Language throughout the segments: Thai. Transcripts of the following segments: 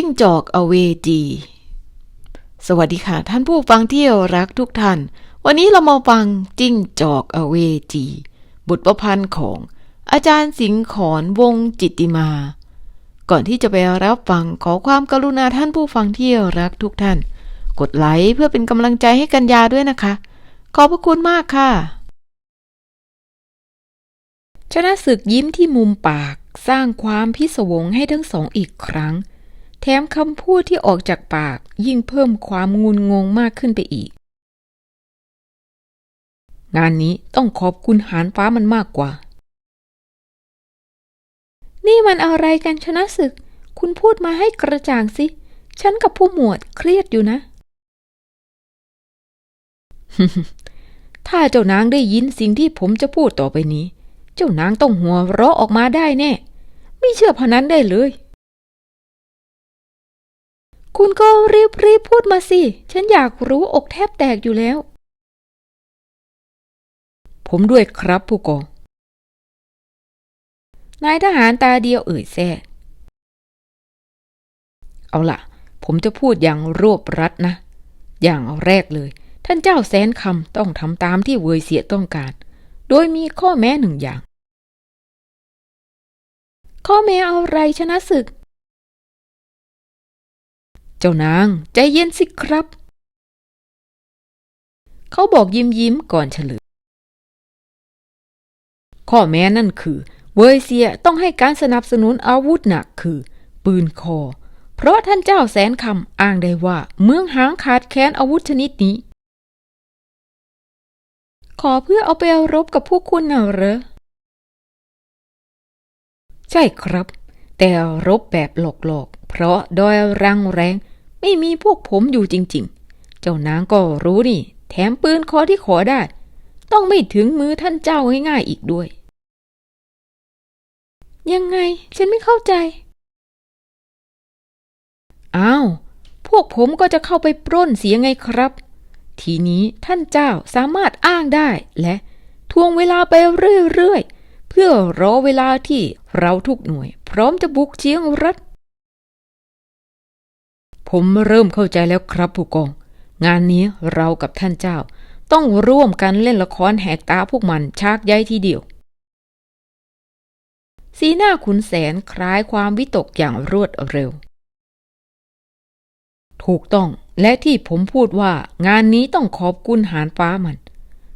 จิ้งจอกอเวจี สวัสดีค่ะ ท่านผู้ฟังที่รักทุกท่าน วันนี้เรามาฟังจิ้งจอกอเวจี บทประพันธ์ของอาจารย์สิงห์ขอนวงจิตติมา ก่อนที่จะไปรับฟังขอความกรุณาท่านผู้ฟังที่รักทุกท่าน กดไลค์เพื่อเป็นกำลังใจให้กันยาด้วยนะคะ ขอบพระคุณมากค่ะ ชนะศึกยิ้มที่มุมปากสร้างความพิศวงให้ทั้งสองอีกครั้ง แถมคำพูดที่ออกจากปากยิ่งเพิ่มความงุนงงมากขึ้นไปอีก งานนี้ต้องขอบคุณหานฟ้ามันมากกว่า นี่มันอะไรกันชนะศึก คุณพูดมาให้กระจ่างสิ ฉันกับผู้หมวดเครียดอยู่นะ ถ้าเจ้านางได้ยินสิ่งที่ผมจะพูดต่อไปนี้ เจ้านางต้องหัวเราะออกมาได้แน่ ไม่เชื่อพนันได้เลย คุณก็รีบรีบพูดมาสิ ฉันอยากรู้อกแทบแตกอยู่แล้ว ผมด้วยครับผู้กอง นายทหารตาเดียวเอ่ยแท้เอาล่ะ ผมจะพูดอย่างรวบรัดนะ อย่างแรกเลย ท่านเจ้าแสนคำต้องทำตามที่เวยเสียต้องการ โดยมีข้อแม้หนึ่งอย่าง ข้อแม้อะไรชนะศึก เจ้านาง ใจเย็นสิครับ เขาบอกยิ้มยิ้มก่อนเฉลยข้อแม้นั่นคือ เวยเซียต้องให้การสนับสนุนอาวุธหนักคือ ปืนคอ เพราะท่านเจ้าแสนคำอ้างได้ว่า เมืองหางขาดแคลนอาวุธชนิดนี้ ขอเพื่อเอาไปรบกับพวกคุณน่ะเหรอ ใช่ครับ แต่รบแบบหลอกๆ เพราะดอยรังแรง ไม่มีพวกผมอยู่จริง ๆ เจ้านางก็รู้นี่ แถมปืนคอที่ขอได้ ต้องไม่ถึงมือท่านเจ้าง่ายๆอีกด้วย ยังไงฉันไม่เข้าใจ อ้าว พวกผมก็จะเข้าไปปล้นเสียไงครับ ทีนี้ท่านเจ้าสามารถอ้างได้และทวงเวลาไปเรื่อยๆ เพื่อรอเวลาที่เราทุกหน่วย พร้อมจะบุกเชียงรัฐ ผมเริ่มเข้าใจแล้วครับผู้กอง งานนี้เรากับท่านเจ้า ต้องร่วมกันเล่นละครแหกตาพวกมันชากใยทีเดียว สีหน้าขุนแสนคล้ายความวิตกอย่างรวดเร็ว ถูกต้องและที่ผมพูดว่างานนี้ต้องขอบคุณหานฟ้ามัน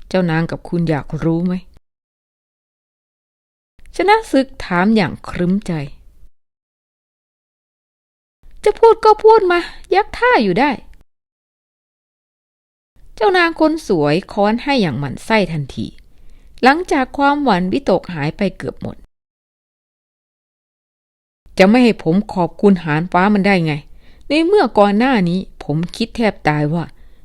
เจ้านางกับคุณอยากรู้ไหมชนะศึกถามอย่างครึ้มใจ จะพูดก็พูดมา ยักท่าอยู่ได้ เจ้านางคนสวยค้อนให้อย่างหมันไส้ทันที หลังจากความหวันวิตกหายไปเกือบหมด จะไม่ให้ผมขอบคุณหานฟ้ามันได้ไง ในเมื่อก่อนหน้านี้ผมคิดแทบตายว่า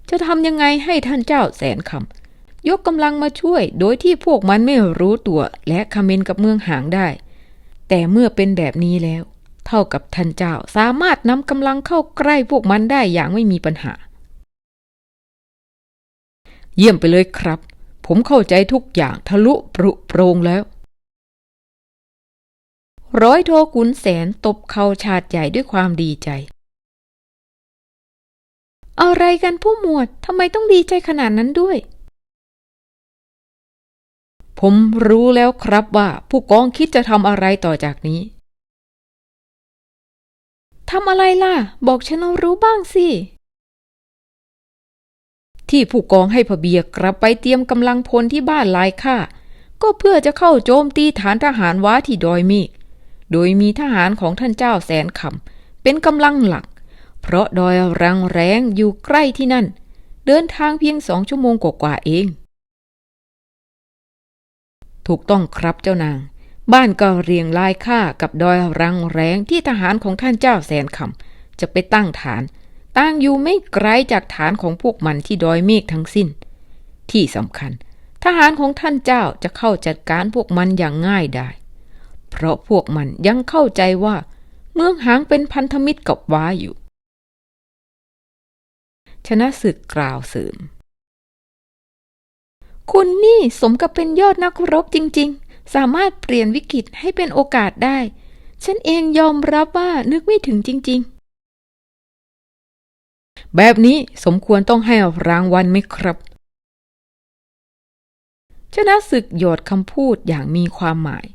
จะทำยังไงให้ท่านเจ้าแสนคำยกกำลังมาช่วย โดยที่พวกมันไม่รู้ตัวและคอมเมนกับเมืองหางได้ แต่เมื่อเป็นแบบนี้แล้ว เท่ากับท่านเจ้าสามารถนำกำลังเข้าใกล้พวกมันได้อย่างไม่มีปัญหา เยี่ยมไปเลยครับ ผมเข้าใจทุกอย่างทะลุปรุโปรงแล้ว ร้อยโทขุนแสนตบเข่าชาดใหญ่ด้วยความดีใจ อะไรกันผู้หมวดทำไมต้องดีใจขนาดนั้นด้วยผมรู้แล้วครับว่าผู้กองคิดจะทำอะไรต่อจากนี้ ทำอะไรล่ะ บอกฉันรู้บ้างสิ ที่ผู้กองให้พเบียกลับไปเตรียมกำลังพลที่บ้านลายค่าก็เพื่อจะเข้าโจมตีฐานทหารว้าที่ดอยเมฆโดยมีทหารของท่านเจ้าแสนคำเป็นกำลังหลัก เพราะดอยรังแรงอยู่ใกล้ที่นั่น เดินทางเพียงสองชั่วโมงกว่าๆเอง ถูกต้องครับเจ้านาง บ้านก็เรียงรายค่ากับดอยรังแรงที่ทหารของท่านเจ้าแสนคำจะไปตั้งฐาน ตั้งอยู่ไม่ไกลจากฐานของพวกมันที่ดอยเมฆทั้งสิ้น ที่สำคัญ ทหารของท่านเจ้าจะเข้าจัดการพวกมันอย่างง่ายได้ เพราะพวกมันยังเข้าใจว่า เมืองหางเป็นพันธมิตรกับว้าอยู่ ชนะศึกกล่าวเสริม คุณนี่สมกับเป็นยอดนักรบจริง ๆ สามารถเปลี่ยนวิกฤตให้เป็นโอกาสได้ ฉันเองยอมรับว่านึกไม่ถึงจริง ๆ แบบนี้สมควรต้องให้รางวัลไหมครับ ชนะศึกหยดคำพูดอย่างมีความหมาย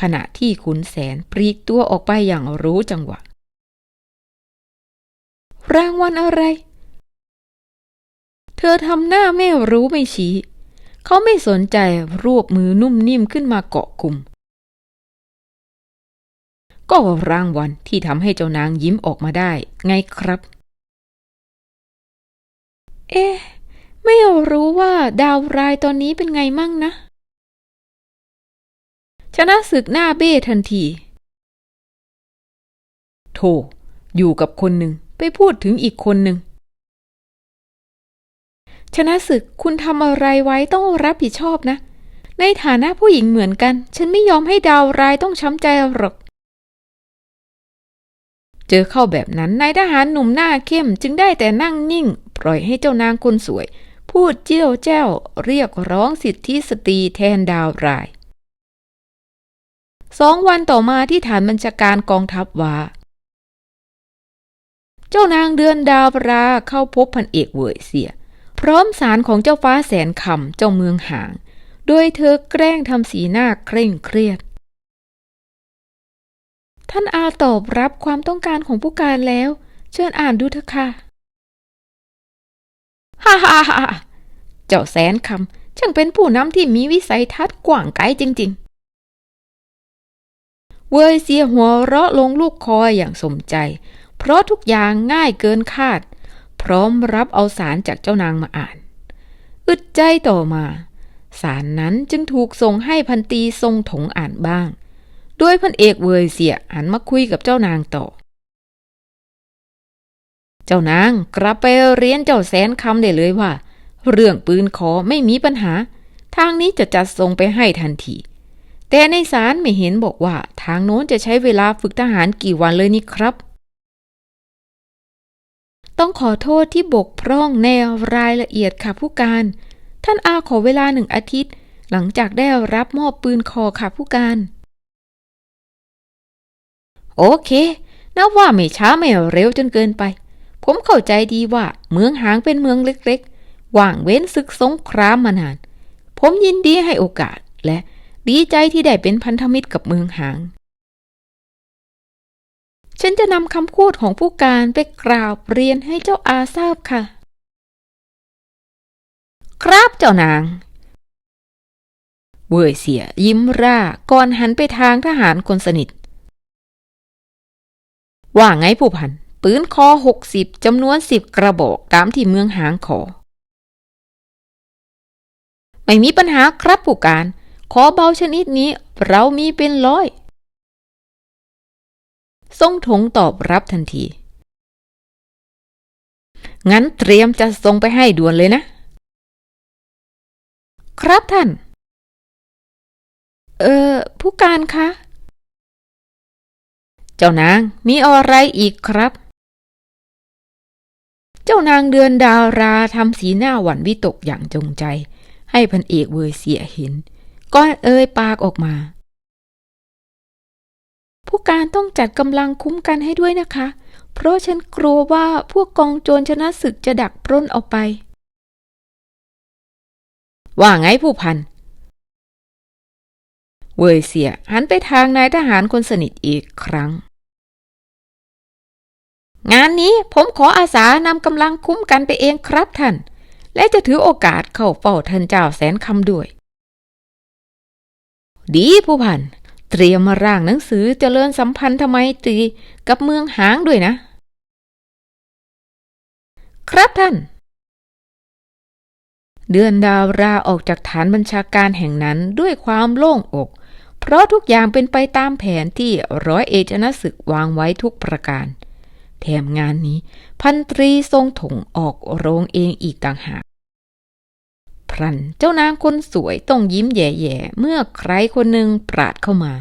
ขณะที่ขุนแสนปลีกตัวออกไปอย่างรู้จังหวะ รางวัลอะไร เธอทำหน้าไม่รู้ไม่ชี้ เขาไม่สนใจรวบมือนุ่มนิ่มขึ้นมาเกาะกลุ่ม ก็รางวัลที่ทำให้เจ้านางยิ้มออกมาได้ ไงครับ เอ๊ะ ไม่รู้ว่าดาวรายตอนนี้เป็นไงมั่งนะ ชนะศึกหน้าเบ้ทันที โธ่อยู่กับคนหนึ่งไปพูดถึงอีกคนหนึ่ง ชนะศึกคุณทำอะไรไว้ต้องรับผิดชอบนะ ในฐานะผู้หญิงเหมือนกัน ฉันไม่ยอมให้ดาวรายต้องช้ำใจหรอก เจอเข้าแบบนั้นนายทหารหนุ่มหน้าเข้มจึงได้แต่นั่งนิ่ง ปล่อยให้เจ้านางคนสวย พูดเจี้ยวแจ้ว เรียกร้องสิทธิสตรีแทนดาวรายสองวันต่อมาที่ฐานบัญชาการกองทัพว่า เจ้านางเดือนดาวราเข้าพบพันเอกเวยเสีย พร้อมสารของเจ้าฟ้าแสนคำเจ้าเมืองหาง โดยเธอแกล้งทำสีหน้าเคร่งเครียด ท่านอาตอบรับความต้องการของผู้การแล้ว เชิญอ่านดูเถอะค่ะ ฮ่าฮ่าฮ่าเจ้าแสนคำช่างเป็นผู้นำที่มีวิสัยทัศน์กว้างไกลจริง ๆ เวยเสียหัวเราะลงลูกคออย่างสมใจ เพราะทุกอย่างง่ายเกินคาด พร้อมรับเอาสารจากเจ้านางมาอ่าน อึดใจต่อมา สารนั้นจึงถูกส่งให้พันตีทรงถงอ่านบ้าง โดยพันเอกเวยเสียหันมาคุยกับเจ้านางต่อ เจ้านางกลับไปเรียนเจ้าแสนคำได้เลยว่า เรื่องปืนขอไม่มีปัญหา ทางนี้จะจัดส่งไปให้ทันทีแต่ในสารไม่เห็นบอกว่า ทางโน้นจะใช้เวลาฝึกทหารกี่วันเลยนี่ครับ ต้องขอโทษที่บกพร่องในรายละเอียดค่ะผู้การ ท่านอาขอเวลาหนึ่งอาทิตย์ หลังจากได้รับมอบปืนคอค่ะผู้การ โอเค นับว่าไม่ช้าไม่เร็วจนเกินไป ผมเข้าใจดีว่าเมืองหางเป็นเมืองเล็กๆ ว่างเว้นศึกสงครามมานาน ผมยินดีให้โอกาสและดีใจที่ได้เป็นพันธมิตรกับเมืองหาง ฉันจะนำคำพูดของผู้การไปกราบเรียนให้เจ้าอาทราบค่ะ ครับเจ้านางเว่ยเสียยิ้มร่าก่อนหันไปทางทหารคนสนิท ว่าไงผู้พัน ปืนคอหกสิบจำนวนสิบกระบอกตามที่เมืองหางขอ ไม่มีปัญหาครับผู้การ ขอเบาชนิดนี้เรามีเป็นร้อย ทรงถงตอบรับทันที งั้นเตรียมจะส่งไปให้ด่วนเลยนะ ครับท่าน เออ ผู้การคะ เจ้านางมีอะไรอีกครับ เจ้านางเดือนดาวราทำสีหน้าหวั่นวิตกอย่างจงใจ ให้พันเอกเวยเสียเห็น ก็เอ่ยปากออกมา ผู้การต้องจัดกำลังคุ้มกันให้ด้วยนะคะ เพราะฉันกลัวว่าพวกกองโจรชนะศึกจะดักปล้นเอาไป ว่าไงผู้พัน เวยเสียหันไปทางนายทหารคนสนิทอีกครั้ง งานนี้ผมขออาสานำกำลังคุ้มกันไปเองครับท่าน และจะถือโอกาสเข้าเฝ้าท่านเจ้าแสนคำด้วย ดีผู้พัน เตรียมมาร่างหนังสือเจริญสัมพันธ์ทำไมตรีกับเมืองหางด้วยนะ ครับท่าน เดือนดาวราออกจากฐานบัญชาการแห่งนั้นด้วยความโล่งอก เพราะทุกอย่างเป็นไปตามแผนที่ร้อยเอกชนะศึกวางไว้ทุกประการ แถมงานนี้ พันตรีทรงถงออกโรงเองอีกต่างหาก พรัน เจ้านางคนสวยต้องยิ้มแย่ๆ เมื่อใครคนหนึ่งปราดเข้ามา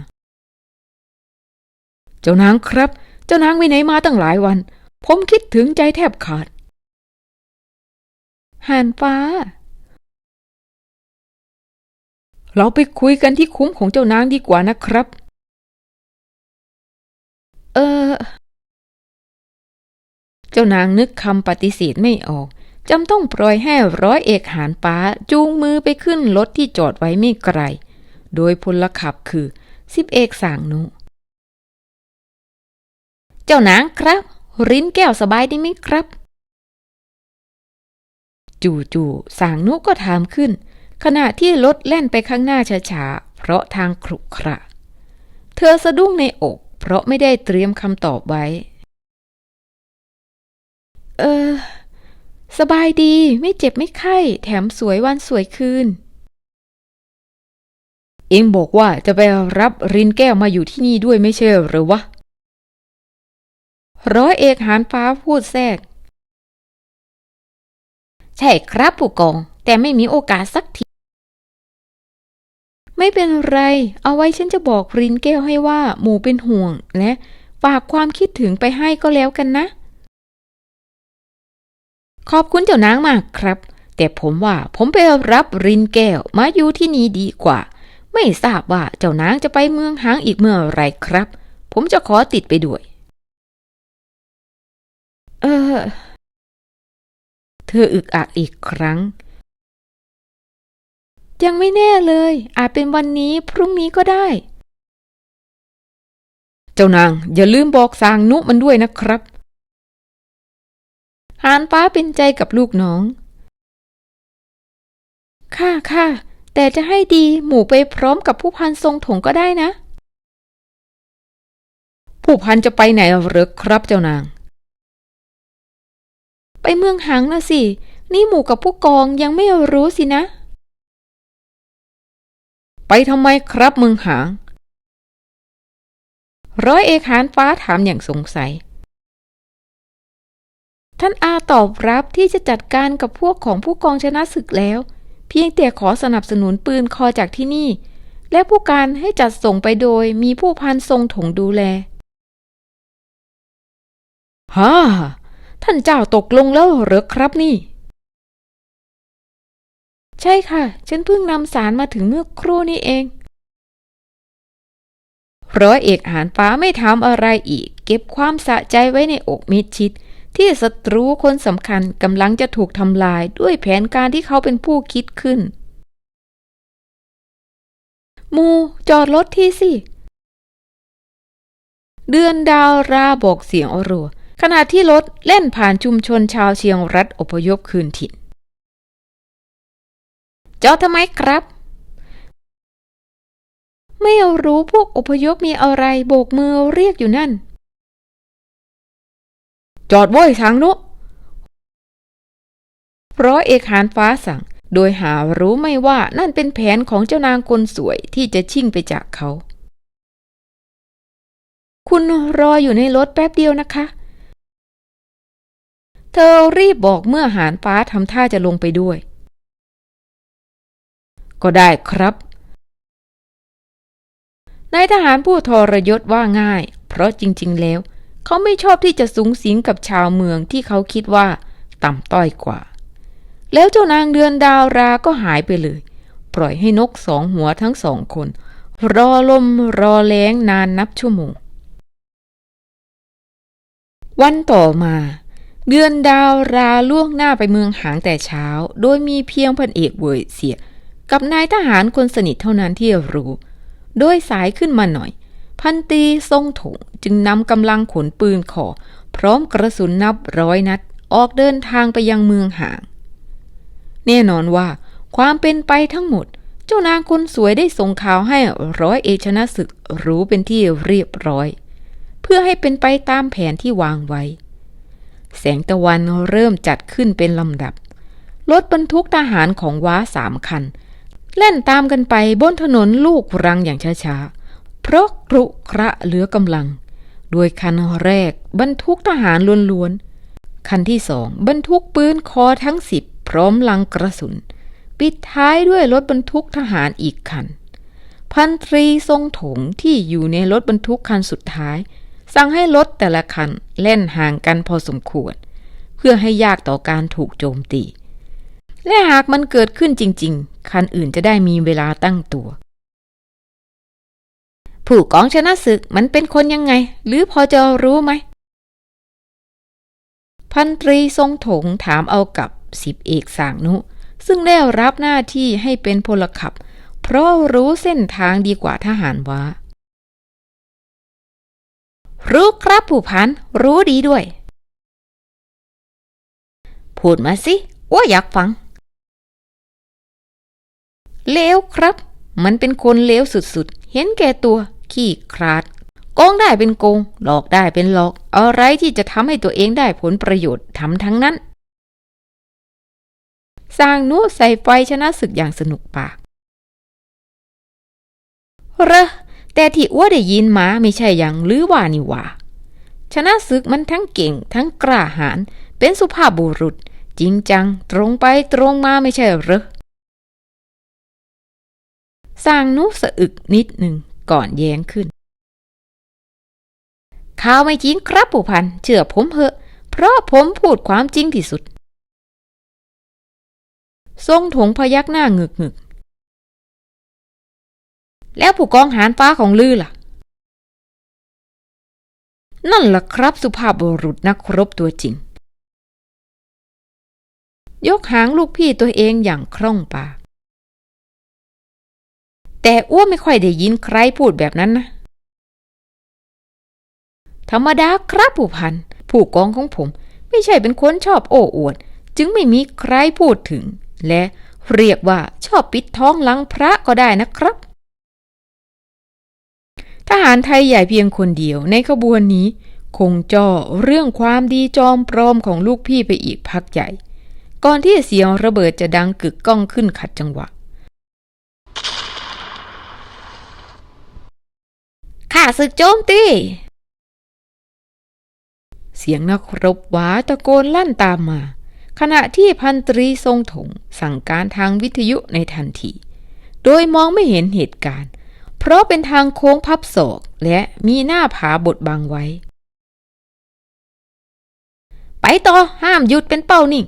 เจ้านางครับ เจ้านางไปไหนมาตั้งหลายวัน ผมคิดถึงใจแทบขาดห่านฟ้า เราไปคุยกันที่คุ้มของเจ้านางดีกว่านะครับ เออ เจ้านางนึกคำปฏิเสธไม่ออก จำต้องปล่อยให้ร้อยเอกหานป้าจูงมือไปขึ้นรถที่จอดไว้ไม่ไกล โดยพลขับคือสิบเอกสางนุ เจ้านางครับ รินแก้วสบายดีไหมครับ จู่ๆสางนุก็ถามขึ้น ขณะที่รถแล่นไปข้างหน้าช้าๆ เพราะทางขรุขระ เธอสะดุ้งในอก เพราะไม่ได้เตรียมคำตอบไว้ เออ สบายดีไม่เจ็บไม่ไข้ แถมสวยวันสวยคืน เอ็งบอกว่าจะไปรับรินแก้วมาอยู่ที่นี่ด้วยไม่ใช่หรือวะ ร้อยเอกหานฟ้าพูดแทรก ใช่ครับผู้กอง แต่ไม่มีโอกาสสักที ไม่เป็นไร เอาไว้ฉันจะบอกรินแก้วให้ว่าหมูเป็นห่วงและฝากความคิดถึงไปให้ก็แล้วกันนะ ขอบคุณเจ้านางมากครับ แต่ผมว่าผมไปรับรินแก้วมาอยู่ที่นี่ดีกว่า ไม่ทราบว่าเจ้านางจะไปเมืองหางอีกเมื่อไรครับ ผมจะขอติดไปด้วย เออ เธออึกอักอีกครั้ง ยังไม่แน่เลย อาจเป็นวันนี้พรุ่งนี้ก็ได้ เจ้านางอย่าลืมบอกสางนุมันด้วยนะครับ หานป้าเป็นใจกับลูกน้อง ค่ะค่ะแต่จะให้ดีหมู่ไปพร้อมกับผู้พันทรงถงก็ได้นะ ผู้พันจะไปไหนหรือครับเจ้านาง ไปเมืองหางนะสิ นี่หมู่กับผู้กองยังไม่รู้สินะ ไปทำไมครับเมืองหาง ร้อยเอกหานฟ้าถามอย่างสงสัย ท่านอาตอบรับที่จะจัดการกับพวกของผู้กองชนะศึกแล้ว เพียงแต่ขอสนับสนุนปืนคอจากที่นี่ และผู้การให้จัดส่งไปโดยมีผู้พันทรงถงดูแลฮ่าท่านเจ้าตกลงแล้วเหรอครับนี่ ใช่ค่ะ ฉันเพิ่งนำสารมาถึงเมื่อครู่นี้เองร้อยเอกหานฟ้าไม่ถามอะไรอีก เก็บความสะใจไว้ในอกมิดชิด ที่ศัตรูคนสำคัญกำลังจะถูกทำลายด้วยแผนการที่เขาเป็นผู้คิดขึ้น มูจอดรถที่สิ เดือนดาวราบอกเสียงอรัว ขณะที่รถเล่นผ่านชุมชนชาวเชียงรัฐอพยพคืนถิ่น จอดทำไมครับ ไม่รู้พวกอพยพมีอะไรโบกมือเรียกอยู่นั่น จอดโว้ยทางนุร้อยเอกหานฟ้าสั่ง โดยหารู้ไม่ว่านั่นเป็นแผนของเจ้านางคนสวยที่จะชิ่งไปจากเขา คุณรออยู่ในรถแป๊บเดียวนะคะ เธอรีบบอกเมื่อหานฟ้าทำท่าจะลงไปด้วย ก็ได้ครับนายทหารผู้ทรยศว่าง่าย เพราะจริง ๆ แล้ว เขาไม่ชอบที่จะสูงสิงกับชาวเมืองที่เขาคิดว่าต่ำต้อยกว่า แล้วเจ้านางเดือนดาวราก็หายไปเลย ปล่อยให้นกสองหัวทั้งสองคน รอลมรอแล้งนานนับชั่วโมง วันต่อมา เดือนดาวราล่วงหน้าไปเมืองหางแต่เช้า โดยมีเพียงพันเอกเวยเสีย กับนายทหารคนสนิทเท่านั้นที่รู้ โดยสายขึ้นมาหน่อย พันตีทรงถงจึงนำกำลังขนปืนขอ พร้อมกระสุนนับร้อยนัด ออกเดินทางไปยังเมืองห่าง แน่นอนว่า ความเป็นไปทั้งหมด เจ้านางคนสวยได้ส่งข่าวให้ร้อยเอชนะศึกรู้เป็นที่เรียบร้อย เพื่อให้เป็นไปตามแผนที่วางไว้ แสงตะวันเริ่มจัดขึ้นเป็นลำดับ รถบรรทุกทหารของว้าสามคันเล่นตามกันไปบนถนนลูกรังอย่างช้าๆ เพราะกรุกระเหลือกำลังโดยคันแรกบรรทุกทหารล้วนๆ คันที่สองบรรทุกปืนคอทั้งสิบพร้อมลังกระสุน ปิดท้ายด้วยรถบรรทุกทหารอีกคัน พันตรีทรงถงที่อยู่ในรถบรรทุกคันสุดท้าย สั่งให้รถแต่ละคันเล่นห่างกันพอสมควร เพื่อให้ยากต่อการถูกโจมตีและหากมันเกิดขึ้นจริง ๆ คันอื่นจะได้มีเวลาตั้งตัว ผู้กองชนะศึกมันเป็นคนยังไง หรือพอจะรู้ไหม พันตรีทรงถงถามเอากับสิบเอกสางนุ ซึ่งได้รับหน้าที่ให้เป็นพลขับ เพราะรู้เส้นทางดีกว่าทหารว่ารู้ครับผู้พัน รู้ดีด้วย พูดมาสิ ว่าอยากฟัง เลวครับ มันเป็นคนเลวสุดๆ เห็นแก่ตัว ขี้คร้าดโกงได้เป็นโกง หลอกได้เป็นหลอก อะไรที่จะทำให้ตัวเองได้ผลประโยชน์ทำทั้งนั้นสร้างนุใส่ไฟชนะศึกอย่างสนุกปากเรอแต่ที่อ้วได้ยินมาไม่ใช่อย่างลือว่านี่ว่าชนะศึกมันทั้งเก่ง ทั้งกล้าหาญเป็นสุภาพบุรุษ จริงจัง ตรงไปตรงมาไม่ใช่เหรอสร้างนุสะอึกนิดหนึ่ง ก่อนแย้งขึ้นข่าวไม่จริงครับผู้พันเชื่อผมเหอะ เพราะผมพูดความจริงที่สุด ทรงถงพยักหน้าหงึกหงึกแล้วผู้กองหารฟ้าของลือล่ะ นั่นล่ะครับสุภาพบุรุษนักรบตัวจริง ยกหางลูกพี่ตัวเองอย่างคล่องปาก แต่อ้วไม่ค่อยได้ยินใครพูดแบบนั้นนะ ธรรมดาครับผู้พัน ผู้กองของผม ไม่ใช่เป็นคนชอบโอ้อวด จึงไม่มีใครพูดถึง และเรียกว่าชอบปิดท้องหลังพระก็ได้นะครับ ทหารไทยใหญ่เพียงคนเดียวในขบวนนี้ คงจ่อเรื่องความดีจอมปลอมของลูกพี่ไปอีกพักใหญ่ ก่อนที่เสียงระเบิดจะดังกึกก้องขึ้นขัดจังหวะ ข้า ศึกโจมตี เสียงนักรบหวาตะโกนลั่นตามมา ขณะที่พันตรีทรงถงสั่งการทางวิทยุในทันที โดยมองไม่เห็นเหตุการณ์ เพราะเป็นทางโค้งพับศอกและมีหน้าผาบดบังไว้ ไปต่อห้ามหยุดเป็นเป้านิ่ง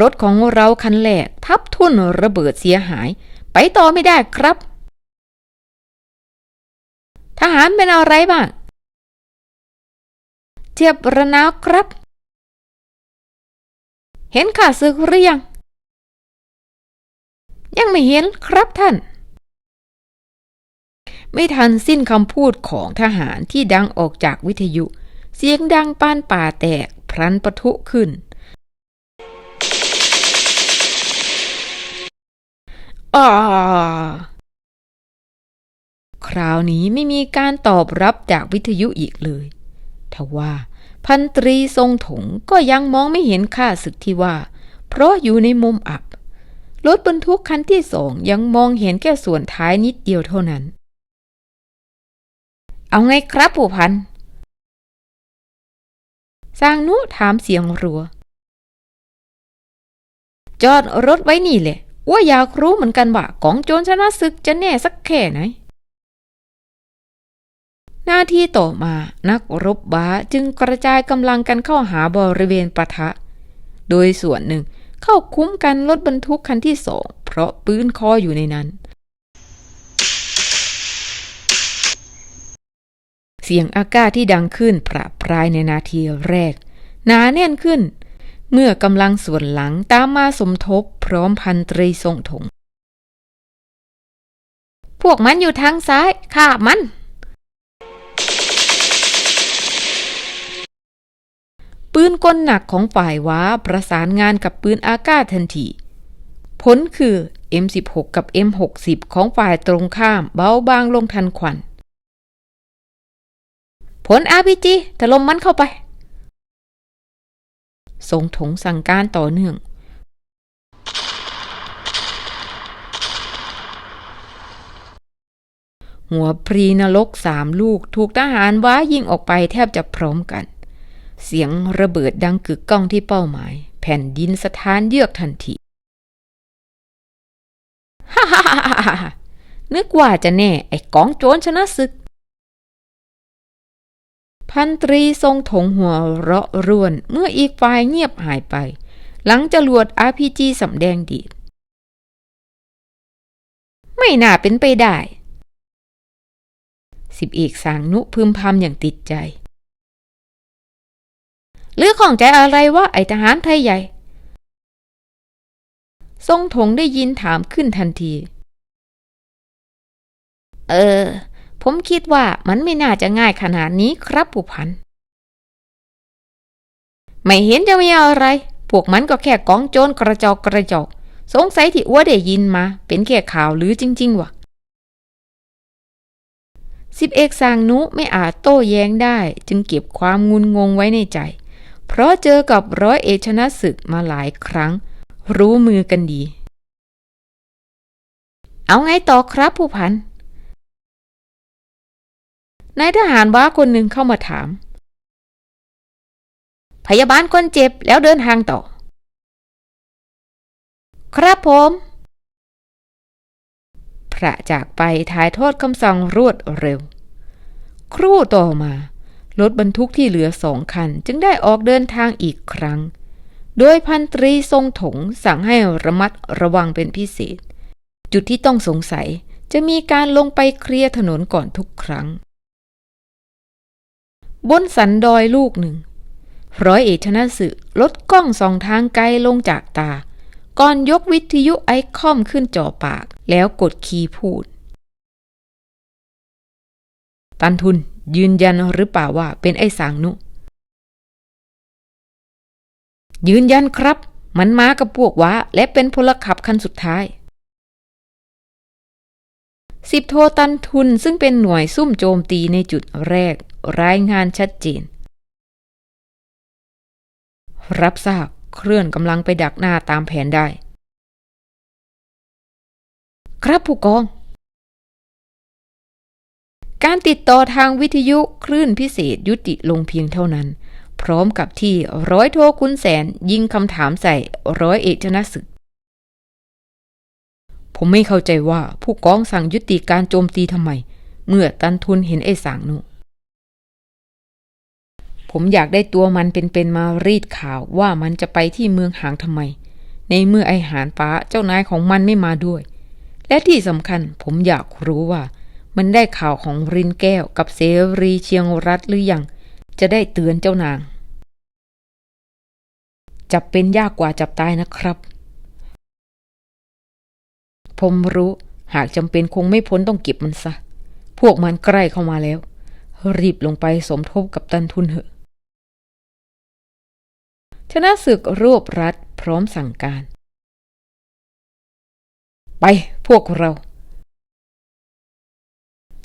รถของเราคันแรกทับทุ่นระเบิดเสียหาย ไปต่อไม่ได้ครับ ทหารเป็นอะไรบ้างเจ็บระนาวครับ เห็นข่าศึกหรือยัง ยังไม่เห็นครับท่าน ไม่ทันสิ้นคำพูดของทหารที่ดังออกจากวิทยุ เสียงดังปานป่าแตกพลันปะทุขึ้นอ่า ราวนี้ไม่มีการตอบรับจากวิทยุอีกเลย ทว่าพันตรีทรงถงก็ยังมองไม่เห็นค่าศึกที่ว่า เพราะอยู่ในมุมอับ รถบรรทุกคันที่สองยังมองเห็นแค่ส่วนท้ายนิดเดียวเท่านั้น เอาไงครับผู้พันสร้างนุถามเสียงรัว จอดรถไว้นี่แหละว่าอยากรู้เหมือนกันว่ากองโจรชนะศึกจะแน่สักแค่ไหน หน้าที่ต่อมานักรบบ้าจึงกระจายกำลังกันเข้าหาบริเวณปะทะ โดยส่วนหนึ่งเข้าคุ้มกันรถบรรทุกคันที่สองเพราะปืนคออยู่ในนั้น เสียงอากาศที่ดังขึ้นประปรายในนาทีแรก หนาแน่นขึ้น เมื่อกำลังส่วนหลังตามมาสมทบพร้อมพันตรีทรงถง พวกมันอยู่ทางซ้าย ข้ามัน ปืนกลหนักของฝ่ายว้าประสานงานกับปืนอากาศทันที ผลคือ M16 กับ M60 ของฝ่ายตรงข้ามเบาบางลงทันควัน ผล RPG ถล่มมันเข้าไป ทรงถงสั่งการต่อเนื่องหัวปรีนรกสามลูกถูกทหารว้ายิงออกไปแทบจะพร้อมกัน เสียงระเบิดดังกึกก้องที่เป้าหมาย แผ่นดินสถานเยือกทันทีฮ่าฮ่าฮ่าฮ่าฮ่านึกว่าจะแน่ ไอ้กองโจรชนะศึก พันตรีทรงถงหัวเราะร่วน เมื่ออีกฝ่ายเงียบหายไป หลังจรวด RPG สำแดงดีด ไม่น่าเป็นไปได้ สิบเอกสางนุพึมพำอย่างติดใจ หรือของใจอะไรว่าไอทหารไทยใหญ่ ทรงถงได้ยินถามขึ้นทันที เออ ผมคิดว่ามันไม่น่าจะง่ายขนาดนี้ครับผู้พัน ไม่เห็นจะมีอะไร พวกมันก็แค่กองโจรกระจอกกระจอก สงสัยที่อ้วได้ยินมา เป็นแค่ข่าวหรือจริง ๆวะสิบเอกสางนุไม่อาจโต้แย้งได้ จึงเก็บความงุนงงไว้ในใจ เพราะเจอกับร้อยเอกชนะศึกมาหลายครั้ง รู้มือกันดี เอาไงต่อครับผู้พันนายทหารว้าคนหนึ่งเข้ามาถาม พยาบาลคนเจ็บแล้วเดินทางต่อ ครับผม พระจากไปถ่ายทอดคำสั่งรวดเร็ว ครู่ต่อมา รถบรรทุกที่เหลือสองคัน จึงได้ออกเดินทางอีกครั้ง โดยพันตรีทรงถงสั่งให้ระมัดระวังเป็นพิเศษ จุดที่ต้องสงสัยจะมีการลงไปเคลียร์ถนนก่อนทุกครั้ง บนสันดอยลูกหนึ่ง ร้อยเอกชนะสึลดกล้องสองทางไกลลงจากตา ก่อนยกวิทยุไอคอมขึ้นจ่อปาก แล้วกดคีย์พูด ตันทุน ยืนยันหรือเปล่าว่าเป็นไอ้สางนุ ยืนยันครับ มันมากับพวกว้าและเป็นพลขับคันสุดท้าย สิบโทตันทุนซึ่งเป็นหน่วยซุ่มโจมตีในจุดแรก รายงานชัดเจน รับทราบเคลื่อนกำลังไปดักหน้าตามแผนได้ ครับผู้กอง การติดต่อทางวิทยุคลื่นพิเศษยุติลงเพียงเท่านั้น พร้อมกับที่ร้อยโทคุณแสนยิงคำถามใส่ร้อยเอกชนะศึก ผมไม่เข้าใจว่าผู้กองสั่งยุติการโจมตีทำไม เมื่อตันทุนเห็นไอ้สางนุผมอยากได้ตัวมันเป็นๆมารีดข่าวว่ามันจะไปที่เมืองหางทำไม ในเมื่อไอหานป้าเจ้านายของมันไม่มาด้วย และที่สำคัญผมอยากรู้ว่า มันได้ข่าวของรินแก้วกับเสรีเชียงรัฐหรือยัง จะได้เตือนเจ้านาง จับเป็นยากกว่าจับตายนะครับ ผมรู้หากจำเป็นคงไม่พ้นต้องเก็บมันซะ พวกมันใกล้เข้ามาแล้ว รีบลงไปสมทบกับตันทุนเหอะ ชนะศึกรวบรัดพร้อมสั่งการ ไปพวกเรา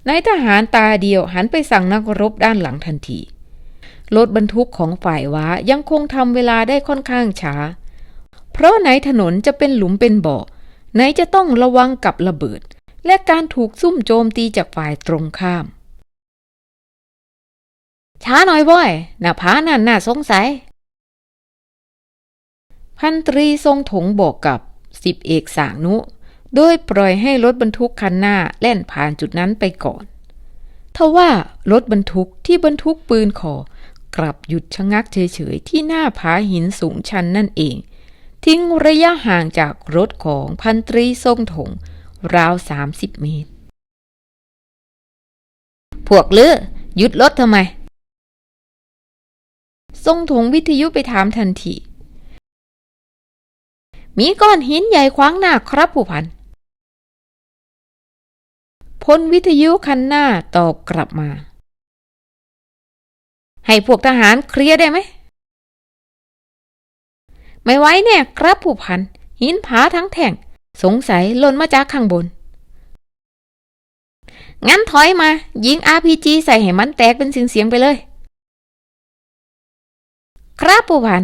นายทหารตาเดียวหันไปสั่งนักรบด้านหลังทันที รถบรรทุกของฝ่ายว้ายังคงทำเวลาได้ค่อนข้างช้า เพราะไหนถนนจะเป็นหลุมเป็นบ่อไหนจะต้องระวังกับระเบิด และการถูกซุ่มโจมตีจากฝ่ายตรงข้าม ช้าหน่อยบ่อยหน้าผานั่นน่าสงสัย พันตรีทรงถงบอกกับสิบเอกสางนุ โดยปล่อยให้รถบรรทุกคันหน้าแล่นผ่านจุดนั้นไปก่อนทว่ารถบรรทุกที่บรรทุกปืนขอกลับหยุดชะงักเฉยๆ ที่หน้าผาหินสูงชันนั่นเอง ทิ้งระยะห่างจากรถของพันตรีทรงถง ราวสามสิบเมตร พวกเลือหยุดรถทำไม ทรงถงวิทยุไปถามทันที มีก้อนหินใหญ่ขวางหน้าครับผู้พัน พลวิทยุคันหน้าตอบกลับมา ให้พวกทหารเคลียร์ได้ไหม ไม่ไหวแน่ครับผู้พัน หินผาทั้งแท่ง สงสัยหล่นมาจากข้างบน งั้นถอยมา ยิง RPG ใส่ให้มันแตกเป็นเสียงๆไปเลย ครับผู้พัน